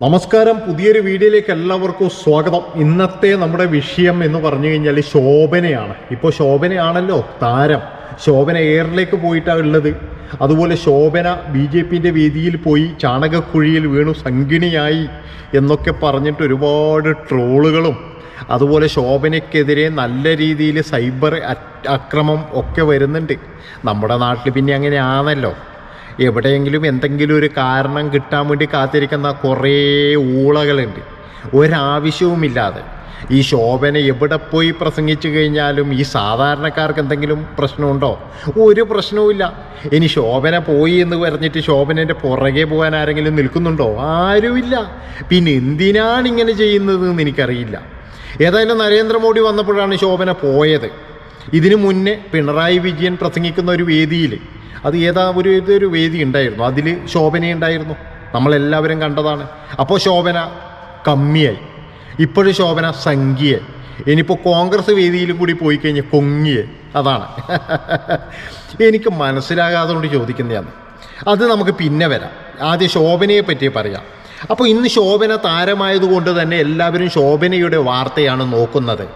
നമസ്കാരം. പുതിയൊരു വീഡിയോയിലേക്ക് എല്ലാവർക്കും സ്വാഗതം. ഇന്നത്തെ നമ്മുടെ വിഷയം എന്ന് പറഞ്ഞു കഴിഞ്ഞാൽ ശോഭനയാണ്. ഇപ്പോൾ ശോഭനയാണല്ലോ താരം. ശോഭന എയറിലേക്ക് പോയിട്ടാണ് ഉള്ളത്. അതുപോലെ ശോഭന ബി ജെ പിന്റെ വേദിയിൽ പോയി ചാണകക്കുഴിയിൽ വീണു സംഗിണിയായി എന്നൊക്കെ പറഞ്ഞിട്ട് ഒരുപാട് ട്രോളുകളും അതുപോലെ ശോഭനയ്ക്കെതിരെ നല്ല രീതിയിൽ സൈബർ അക്രമം ഒക്കെ വരുന്നുണ്ട്. നമ്മുടെ നാട്ടിൽ പിന്നെ അങ്ങനെയാണല്ലോ. എവിടെയെങ്കിലും എന്തെങ്കിലും ഒരു കാരണം കിട്ടാൻ വേണ്ടി കാത്തിരിക്കുന്ന കുറേ ഊളകളുണ്ട്. ഒരാവശ്യവുമില്ലാതെ. ഈ ശോഭന എവിടെ പോയി പ്രസംഗിച്ചു കഴിഞ്ഞാലും ഈ സാധാരണക്കാർക്ക് എന്തെങ്കിലും പ്രശ്നമുണ്ടോ? ഒരു പ്രശ്നവുമില്ല. ഇനി ശോഭന പോയി എന്ന് പറഞ്ഞിട്ട് ശോഭനന്റെ പുറകെ പോകാൻ ആരെങ്കിലും നിൽക്കുന്നുണ്ടോ? ആരുമില്ല. പിന്നെ എന്തിനാണ് ഇങ്ങനെ ചെയ്യുന്നത് എന്ന് എനിക്കറിയില്ല. ഏതായാലും നരേന്ദ്രമോദി വന്നപ്പോഴാണ് ശോഭന പോയത്. ഇതിനു മുന്നേ പിണറായി വിജയൻ പ്രസംഗിക്കുന്ന ഒരു വേദിയിൽ അത് ഏതാ ഒരു ഇതൊരു വേദി ഉണ്ടായിരുന്നു. അതിൽ ശോഭനയുണ്ടായിരുന്നു നമ്മളെല്ലാവരും കണ്ടതാണ്. അപ്പോൾ ശോഭന കമ്മിയായി. ഇപ്പോഴും ശോഭന സംഖ്യയായി. ഇനിയിപ്പോൾ കോൺഗ്രസ് വേദിയിലും കൂടി പോയി കഴിഞ്ഞാൽ കൊങ്ങിയെ അതാണ്. എനിക്ക് മനസ്സിലാകാതെ കൊണ്ട് ചോദിക്കുന്നതാണ്. അത് നമുക്ക് പിന്നെ വരാം. ആദ്യം ശോഭനയെ പറ്റി പറയാം. അപ്പോൾ ഇന്ന് ശോഭന താരമായതുകൊണ്ട് തന്നെ എല്ലാവരും ശോഭനയുടെ വാർത്തയാണ് നോക്കുന്നത്.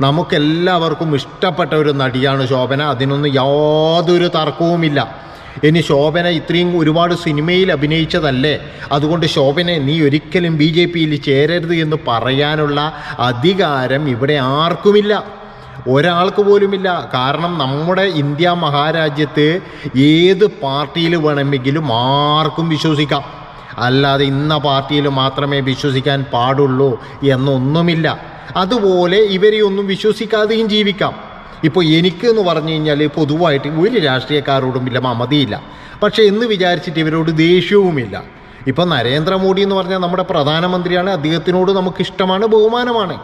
നമുക്കെല്ലാവർക്കും ഇഷ്ടപ്പെട്ട ഒരു നടിയാണ് ശോഭന. അതിനൊന്നും യാതൊരു തർക്കവുമില്ല. ഇനി ശോഭന ഇത്രയും ഒരുപാട് സിനിമയിൽ അഭിനയിച്ചതല്ലേ? അതുകൊണ്ട് ശോഭനെ നീ ഒരിക്കലും ബി ജെ പിയിൽ ചേരരുത് എന്ന് പറയാനുള്ള അധികാരം ഇവിടെ ആർക്കുമില്ല. ഒരാൾക്ക് പോലുമില്ല. കാരണം നമ്മുടെ ഇന്ത്യ മഹാരാജ്യത്ത് ഏത് പാർട്ടിയിൽ വേണമെങ്കിലും ആർക്കും വിശ്വസിക്കാം. അല്ലാതെ ഇന്ന പാർട്ടിയിൽ മാത്രമേ വിശ്വസിക്കാൻ പാടുള്ളൂ എന്നൊന്നുമില്ല. അതുപോലെ ഇവരെയൊന്നും വിശ്വസിക്കാതെയും ജീവിക്കാം. ഇപ്പോൾ എനിക്ക് എന്ന് പറഞ്ഞു കഴിഞ്ഞാൽ പൊതുവായിട്ട് ഒരു രാഷ്ട്രീയക്കാരോടും ഇല്ല മമതിയില്ല. പക്ഷേ എന്ന് വിചാരിച്ചിട്ട് ഇവരോട് ദേഷ്യവുമില്ല. ഇപ്പോൾ നരേന്ദ്രമോദി എന്ന് പറഞ്ഞാൽ നമ്മുടെ പ്രധാനമന്ത്രിയാണ്. അദ്ദേഹത്തിനോട് നമുക്ക് ഇഷ്ടമാണ് ബഹുമാനമാണ്.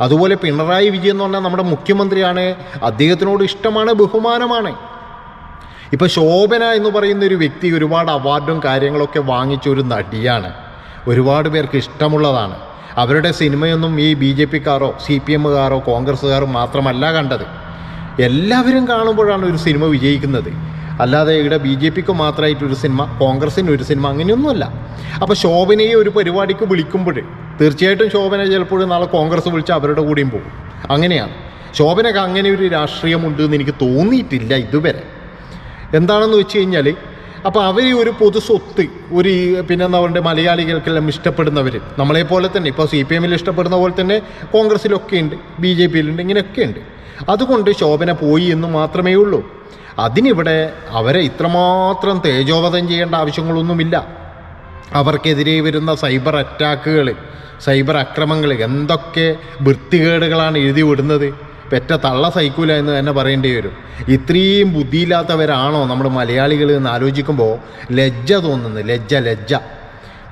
അതുപോലെ പിണറായി വിജയൻ എന്ന് പറഞ്ഞാൽ നമ്മുടെ മുഖ്യമന്ത്രിയാണ്. അദ്ദേഹത്തിനോട് ഇഷ്ടമാണ് ബഹുമാനമാണ്. ഇപ്പോൾ ശോഭന എന്ന് പറയുന്ന ഒരു വ്യക്തി ഒരുപാട് അവാർഡും കാര്യങ്ങളൊക്കെ വാങ്ങിച്ച ഒരു നടിയാണ്. ഒരുപാട് പേർക്ക് ഇഷ്ടമുള്ളതാണ്. അവരുടെ സിനിമയൊന്നും ഈ ബി ജെ പിക്കാരോ സി പി എമ്മുകാരോ കോൺഗ്രസ്സുകാരോ മാത്രമല്ല കണ്ടത്. എല്ലാവരും കാണുമ്പോഴാണ് ഒരു സിനിമ വിജയിക്കുന്നത്. അല്ലാതെ ഇവിടെ ബി ജെ പിക്ക് മാത്രമായിട്ടൊരു സിനിമ കോൺഗ്രസ്സിന് ഒരു സിനിമ അങ്ങനെയൊന്നുമല്ല. അപ്പോൾ ശോഭനയെ ഒരു പരിപാടിക്ക് വിളിക്കുമ്പോൾ തീർച്ചയായിട്ടും ശോഭന ചിലപ്പോഴും നാളെ കോൺഗ്രസ് വിളിച്ച് അവരുടെ കൂടെയും പോകും. അങ്ങനെയാണ്. ശോഭനക്ക് അങ്ങനെ ഒരു രാഷ്ട്രീയമുണ്ട് എന്ന് എനിക്ക് തോന്നിയിട്ടില്ല ഇതുവരെ. എന്താണെന്ന് വെച്ച് കഴിഞ്ഞാൽ അപ്പോൾ അവർ ഒരു പൊതു സ്വത്ത് ഒരു പിന്നെ എന്താ പറയുക മലയാളികൾക്കെല്ലാം ഇഷ്ടപ്പെടുന്നവർ നമ്മളെപ്പോലെ തന്നെ ഇപ്പോൾ സി പി എമ്മിൽ ഇഷ്ടപ്പെടുന്ന പോലെ തന്നെ കോൺഗ്രസ്സിലൊക്കെ ഉണ്ട് ബി ജെ പിയിലുണ്ട് ഇങ്ങനെയൊക്കെ ഉണ്ട്. അതുകൊണ്ട് ശോഭന പോയി എന്ന് മാത്രമേ ഉള്ളൂ. അതിനിവിടെ അവരെ ഇത്രമാത്രം തേജോവധം ചെയ്യേണ്ട ആവശ്യങ്ങളൊന്നുമില്ല. അവർക്കെതിരെ വരുന്ന സൈബർ അറ്റാക്കുകൾ സൈബർ അക്രമങ്ങൾ എന്തൊക്കെ വൃത്തികേടുകളാണ് എഴുതി വിടുന്നത്. പെറ്റ തള്ള സഹിക്കൂല എന്ന് തന്നെ പറയേണ്ടി വരും. ഇത്രയും ബുദ്ധിയില്ലാത്തവരാണോ നമ്മുടെ മലയാളികൾ എന്ന് ആലോചിക്കുമ്പോൾ ലജ്ജ തോന്നുന്നു. ലജ്ജ ലജ്ജ.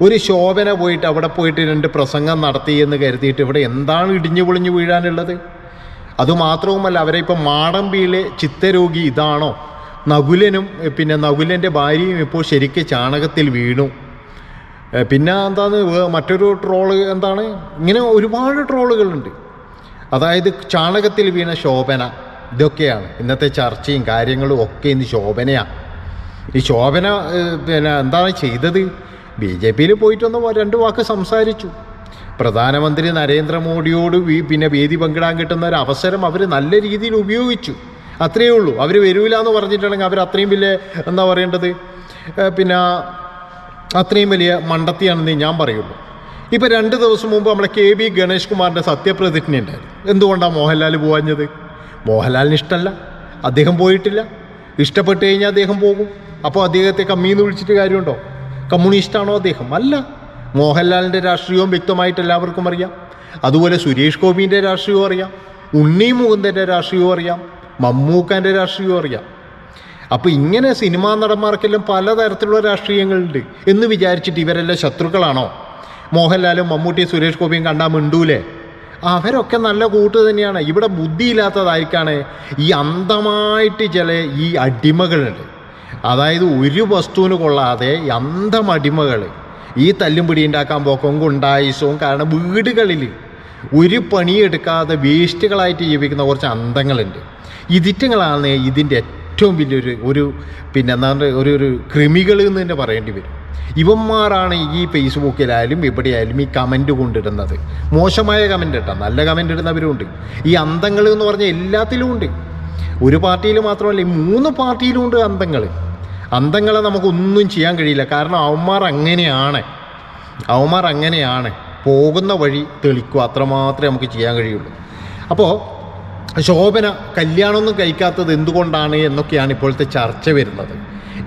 ഒരു ശോഭന പോയിട്ട് അവിടെ പോയിട്ട് രണ്ട് പ്രസംഗം നടത്തി എന്ന് കരുതിയിട്ട് ഇവിടെ എന്താണ് ഇടിഞ്ഞു പൊളിഞ്ഞു വീഴാനുള്ളത്? അതുമാത്രവുമല്ല അവരെ ഇപ്പം മാടമ്പിയിലെ ചിത്തരോഗി ഇതാണോ? നകുലനും പിന്നെ നകുലന്റെ ഭാര്യയും ഇപ്പോൾ ശരിക്ക് ചാണകത്തിൽ വീണു. പിന്നെ എന്താണ് മറ്റൊരു ട്രോൾ എന്താണ്? ഇങ്ങനെ ഒരുപാട് ട്രോളുകളുണ്ട്. അതായത് ചാണകത്തിൽ വീണ ശോഭന ഇതൊക്കെയാണ്. ഇന്നത്തെ ചർച്ചയും കാര്യങ്ങളും ഒക്കെ ഇന്ന് ശോഭനയാണ് ഈ ശോഭന പിന്നെ എന്താണ് ചെയ്തത്? ബി ജെ പിയിൽ പോയിട്ടൊന്ന് രണ്ട് വാക്ക് സംസാരിച്ചു. പ്രധാനമന്ത്രി നരേന്ദ്രമോദിയോട് പിന്നെ വേദി പങ്കിടാൻ കിട്ടുന്ന ഒരു അവസരം അവർ നല്ല രീതിയിൽ ഉപയോഗിച്ചു. അത്രയേ ഉള്ളൂ. അവർ വരൂല എന്ന് പറഞ്ഞിട്ടുണ്ടെങ്കിൽ അവർ അത്രയും വലിയ എന്താ പറയേണ്ടത്? പിന്നെ അത്രയും വലിയ മണ്ടത്തിയാണെന്ന് ഞാൻ പറയുള്ളൂ. ഇപ്പം രണ്ട് ദിവസം മുമ്പ് നമ്മളെ കെ ബി ഗണേഷ് കുമാറിന്റെ സത്യപ്രതിജ്ഞ ഉണ്ടായിരുന്നു. എന്തുകൊണ്ടാണ് മോഹൻലാൽ പോവാഞ്ഞത്? മോഹൻലാലിന് ഇഷ്ടമല്ല അദ്ദേഹം പോയിട്ടില്ല. ഇഷ്ടപ്പെട്ട് കഴിഞ്ഞാൽ അദ്ദേഹം പോകും. അപ്പോൾ അദ്ദേഹത്തെ കമ്മീന്ന് വിളിച്ചിട്ട് കാര്യമുണ്ടോ? കമ്മ്യൂണിസ്റ്റാണോ അദ്ദേഹം? അല്ല. മോഹൻലാലിന്റെ രാഷ്ട്രീയവും വ്യക്തമായിട്ട് എല്ലാവർക്കും അറിയാം. അതുപോലെ സുരേഷ് ഗോപിന്റെ രാഷ്ട്രീയവും അറിയാം. ഉണ്ണി മുകുന്ദന്റെ രാഷ്ട്രീയവും അറിയാം. മമ്മൂക്കാന്റെ രാഷ്ട്രീയവും അറിയാം. അപ്പോൾ ഇങ്ങനെ സിനിമാ നടന്മാർക്കെല്ലാം പലതരത്തിലുള്ള രാഷ്ട്രീയങ്ങളുണ്ട് എന്ന് വിചാരിച്ചിട്ട് ഇവരെല്ലാം ശത്രുക്കളാണോ? മോഹൻലാലും മമ്മൂട്ടി സുരേഷ് ഗോപിയും കണ്ടാൽ മിണ്ടൂലേ? അവരൊക്കെ നല്ല കൂട്ട് തന്നെയാണ്. ഇവിടെ ബുദ്ധിയില്ലാത്തതായിരിക്കാണ് ഈ അന്ധമായിട്ട് ചില ഈ അടിമകളുണ്ട് അതായത് ഒരു വസ്തുവിന് കൊള്ളാതെ അന്ധം അടിമകൾ ഈ തല്ലും പിടി ഉണ്ടാക്കാൻ പോക്കും ഗുണ്ടായുസവും കാരണം വീടുകളിൽ ഒരു പണിയെടുക്കാതെ വേസ്റ്റുകളായിട്ട് ജീവിക്കുന്ന കുറച്ച് അന്തങ്ങളുണ്ട് ഇതിറ്റങ്ങളാണ് ഇതിന്റെ ഏറ്റവും വലിയൊരു ഒരു പിന്നെ എന്താ പറയുക ഒരു ഒരു കൃമികൾ എന്ന് തന്നെ പറയേണ്ടി വരും. ഇവന്മാരാണ് ഈ ഫേസ്ബുക്കിലായാലും എവിടെയായാലും ഈ കമന്റ് കൊണ്ടിടുന്നത്. മോശമായ കമന്റ് ഇട്ട നല്ല കമന്റ് ഇടുന്നവരുണ്ട് ഈ അന്തങ്ങൾ എന്ന് പറഞ്ഞാൽ എല്ലാത്തിലും ഉണ്ട്. ഒരു പാർട്ടിയിൽ മാത്രമല്ല ഈ മൂന്ന് പാർട്ടിയിലും ഉണ്ട് അന്തങ്ങൾ. അന്തങ്ങളെ നമുക്കൊന്നും ചെയ്യാൻ കഴിയില്ല. കാരണം അവന്മാർ അങ്ങനെയാണ്. അവന്മാർ അങ്ങനെയാണ്. പോകുന്ന വഴി തെളിക്കുക അത്രമാത്രമേ നമുക്ക് ചെയ്യാൻ കഴിയുള്ളൂ. അപ്പോൾ ശോഭന കല്യാണമൊന്നും കഴിക്കാത്തത് എന്തുകൊണ്ടാണ് എന്നൊക്കെയാണ് ഇപ്പോഴത്തെ ചർച്ച വരുന്നത്.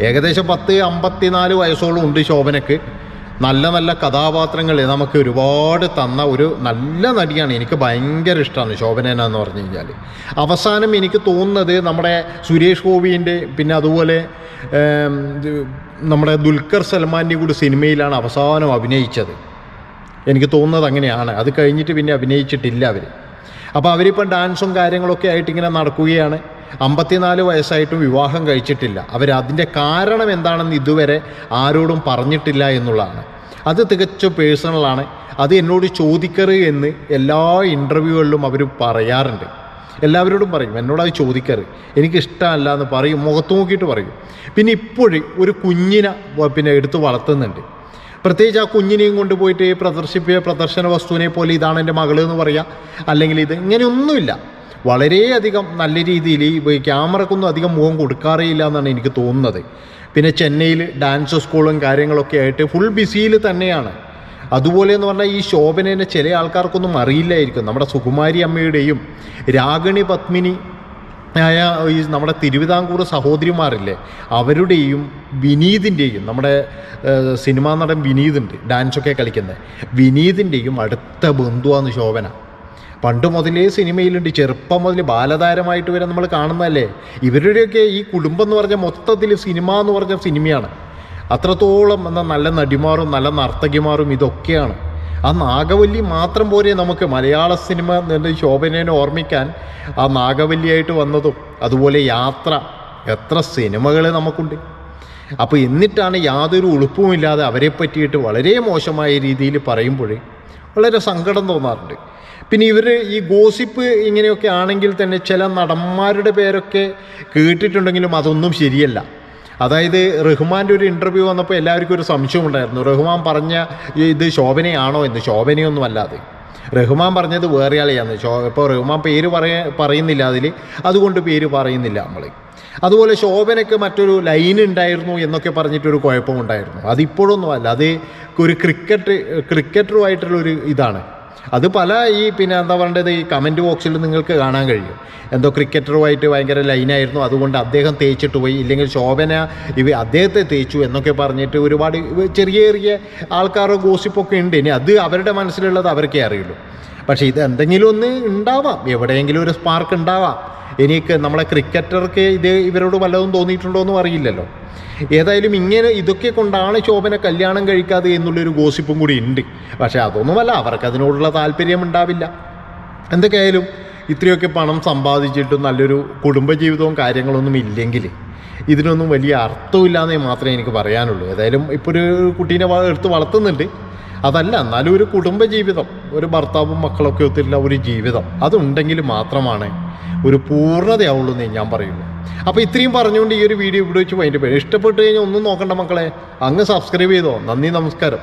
ഏകദേശം പത്ത് അമ്പത്തിനാല് വയസ്സോളം ഉണ്ട് ശോഭനക്ക്. നല്ല നല്ല കഥാപാത്രങ്ങൾ നമുക്ക് ഒരുപാട് തന്ന ഒരു നല്ല നടിയാണ് എനിക്ക് ഭയങ്കര ഇഷ്ടമാണ് ശോഭനേന എന്ന് പറഞ്ഞു കഴിഞ്ഞാൽ അവസാനം എനിക്ക് തോന്നുന്നത് നമ്മുടെ സുരേഷ് ഗോപിന്റെ പിന്നെ അതുപോലെ നമ്മുടെ ദുൽഖർ സൽമാന്റെ കൂടി സിനിമയിലാണ് അവസാനം അഭിനയിച്ചത്. എനിക്ക് തോന്നുന്നത് അങ്ങനെയാണ്. അത് കഴിഞ്ഞിട്ട് പിന്നെ അഭിനയിച്ചിട്ടില്ല അവർ അപ്പോൾ അവരിപ്പം ഡാൻസും കാര്യങ്ങളൊക്കെ ആയിട്ട് ഇങ്ങനെ നടക്കുകയാണ്. അമ്പത്തിനാല് വയസ്സായിട്ടും വിവാഹം കഴിച്ചിട്ടില്ല. അവർ അതിന്റെ കാരണം എന്താണെന്ന് ഇതുവരെ ആരോടും പറഞ്ഞിട്ടില്ല എന്നുള്ളതാണ്. അത് തികച്ചും പേഴ്സണലാണ് അത് എന്നോട് ചോദിക്കരുത് എന്ന് എല്ലാ ഇന്റർവ്യൂകളിലും അവർ പറയാറുണ്ട്. എല്ലാവരോടും പറയും എന്നോട് അത് ചോദിക്കരുത്. എനിക്കിഷ്ടമല്ല എന്ന് പറയും. മുഖത്ത് നോക്കിയിട്ട് പറയും. പിന്നെ ഇപ്പോഴും ഒരു കുഞ്ഞിനെ പിന്നെ എടുത്ത് വളർത്തുന്നുണ്ട്. പ്രത്യേകിച്ച് ആ കുഞ്ഞിനെയും കൊണ്ടുപോയിട്ട് പ്രദർശിപ്പിയ പ്രദർശന വസ്തുവിനെ പോലെ ഇതാണ് എന്റെ മകൾ എന്ന് പറയാം. അല്ലെങ്കിൽ ഇത് ഇങ്ങനെയൊന്നുമില്ല. വളരെയധികം നല്ല രീതിയിൽ ഈ ക്യാമറക്കൊന്നും അധികം മുഖം കൊടുക്കാറേ ഇല്ല എന്നാണ് എനിക്ക് തോന്നുന്നത്. പിന്നെ ചെന്നൈയിൽ ഡാൻസ് സ്കൂളും കാര്യങ്ങളൊക്കെ ആയിട്ട് ഫുൾ ബിസിയിൽ തന്നെയാണ്. അതുപോലെ എന്ന് പറഞ്ഞാൽ ഈ ശോഭനേനെ ചില ആൾക്കാർക്കൊന്നും അറിയില്ലായിരിക്കും. നമ്മുടെ സുകുമാരി അമ്മയുടെയും രാഗിണി പത്മിനി ആയ ഈ നമ്മുടെ തിരുവിതാംകൂർ സഹോദരിമാരില്ലേ അവരുടെയും വിനീതിന്റെയും നമ്മുടെ സിനിമാ നടൻ വിനീതുണ്ട് ഡാൻസൊക്കെ കളിക്കുന്നത്. വിനീതിന്റെയും അടുത്ത ബന്ധുവാണ് ശോഭന. പണ്ട് മുതലേ സിനിമയിലുണ്ട് ചെറുപ്പം മുതൽ ബാലതാരമായിട്ട് വരെ നമ്മൾ കാണുന്നതല്ലേ? ഇവരുടെയൊക്കെ ഈ കുടുംബം എന്ന് പറഞ്ഞാൽ മൊത്തത്തിൽ സിനിമ എന്ന് പറഞ്ഞ സിനിമയാണ്. അത്രത്തോളം എന്ന നല്ല നടിമാരും നല്ല നർത്തകിമാരും ഇതൊക്കെയാണ്. ആ നാഗവല്ലി മാത്രം പോരെ നമുക്ക് മലയാള സിനിമ എന്ന് ശോഭനേനെ ഓർമ്മിക്കാൻ ആ നാഗവല്ലിയായിട്ട് വന്നതും അതുപോലെ യാത്ര. എത്ര സിനിമകൾ നമുക്കുണ്ട്. അപ്പോൾ എന്നിട്ടാണ് യാതൊരു ഉളുപ്പുമില്ലാതെ അവരെ പറ്റിയിട്ട് വളരെ മോശമായ രീതിയിൽ പറയുമ്പോൾ വളരെ സങ്കടം തോന്നാറുണ്ട്. പിന്നെ ഇവർ ഈ ഗോസിപ്പ് ഇങ്ങനെയൊക്കെ ആണെങ്കിൽ തന്നെ ചില നടന്മാരുടെ പേരൊക്കെ കേട്ടിട്ടുണ്ടെങ്കിലും അതൊന്നും ശരിയല്ല. അതായത് റഹ്മാന്റെ ഒരു ഇന്റർവ്യൂ വന്നപ്പോൾ എല്ലാവർക്കും ഒരു സംശയം ഉണ്ടായിരുന്നു. റഹ്മാൻ പറഞ്ഞ ഇത് ശോഭനയാണോ എന്ന്. ശോഭനയൊന്നും അല്ലാതെ റഹ്മാൻ പറഞ്ഞത് വേറെ ആളെയാണ് ശോ ഇപ്പോൾ റഹ്മാൻ പേര് പറയ പറയുന്നില്ല അതിൽ അതുകൊണ്ട് പേര് പറയുന്നില്ല നമ്മൾ അതുപോലെ ശോഭനയ്ക്ക് മറ്റൊരു ലൈൻ ഉണ്ടായിരുന്നു എന്നൊക്കെ പറഞ്ഞിട്ടൊരു കുഴപ്പമുണ്ടായിരുന്നു. അതിപ്പോഴൊന്നും അല്ല അത് ഒരു ക്രിക്കറ്റ് ക്രിക്കറ്ററുമായിട്ടുള്ളൊരു ഇതാണ്. അത് പല ഈ പിന്നെ എന്താ പറയേണ്ടത്? ഈ കമന്റ് ബോക്സിൽ നിങ്ങൾക്ക് കാണാൻ കഴിയും. എന്തോ ക്രിക്കറ്ററുമായിട്ട് ഭയങ്കര ലൈനായിരുന്നു അതുകൊണ്ട് അദ്ദേഹം തേച്ചിട്ട് പോയി. ഇല്ലെങ്കിൽ ശോഭന ഇവ അദ്ദേഹത്തെ തേച്ചു എന്നൊക്കെ പറഞ്ഞിട്ട് ഒരുപാട് ചെറിയ ചെറിയ ആൾക്കാരുടെ ഗോസിപ്പൊക്കെ ഉണ്ട്. ഇനി അത് അവരുടെ മനസ്സിലുള്ളത് അവർക്കേ അറിയുള്ളൂ. പക്ഷേ ഇത് എന്തെങ്കിലും ഒന്ന് ഉണ്ടാവാം. എവിടെയെങ്കിലും ഒരു സ്പാർക്ക് ഉണ്ടാവാം. എനിക്ക് നമ്മളെ ക്രിക്കറ്റർക്ക് ഇത് ഇവരോട് വല്ലതും തോന്നിയിട്ടുണ്ടോ എന്നും അറിയില്ലല്ലോ. ഏതായാലും ഇങ്ങനെ ഇതൊക്കെ കൊണ്ടാണ് ശോഭന കല്യാണം കഴിക്കാതെ എന്നുള്ളൊരു ഗോസിപ്പും കൂടി ഉണ്ട് പക്ഷേ അതൊന്നുമല്ല അവർക്ക് അതിനോടുള്ള താല്പര്യം ഉണ്ടാവില്ല എന്തൊക്കെയായാലും ഇത്രയൊക്കെ പണം സമ്പാദിച്ചിട്ടും നല്ലൊരു കുടുംബജീവിതവും കാര്യങ്ങളൊന്നും ഇല്ലെങ്കിൽ ഇതിനൊന്നും വലിയ അർത്ഥമില്ലാന്നേ മാത്രമേ എനിക്ക് പറയാനുള്ളൂ. ഏതായാലും ഇപ്പോൾ ഒരു കുട്ടീനെ എടുത്ത് വളർത്തുന്നുണ്ട്. അതല്ല എന്നാലും ഒരു കുടുംബജീവിതം ഒരു ഭർത്താവും മക്കളൊക്കെ ഒത്തിരില്ല ഒരു ജീവിതം അതുണ്ടെങ്കിൽ മാത്രമാണ് ഒരു പൂർണതയാവുള്ളൂ എന്ന് ഞാൻ പറയുള്ളൂ. അപ്പോൾ ഇത്രയും പറഞ്ഞുകൊണ്ട് ഈ ഒരു വീഡിയോ ഇവിടെ വെച്ച് വൈകിട്ട് ഇഷ്ടപ്പെട്ട് കഴിഞ്ഞാൽ ഒന്നും നോക്കണ്ട മക്കളെ. അങ്ങ് സബ്സ്ക്രൈബ് ചെയ്തോ. നന്ദി നമസ്കാരം.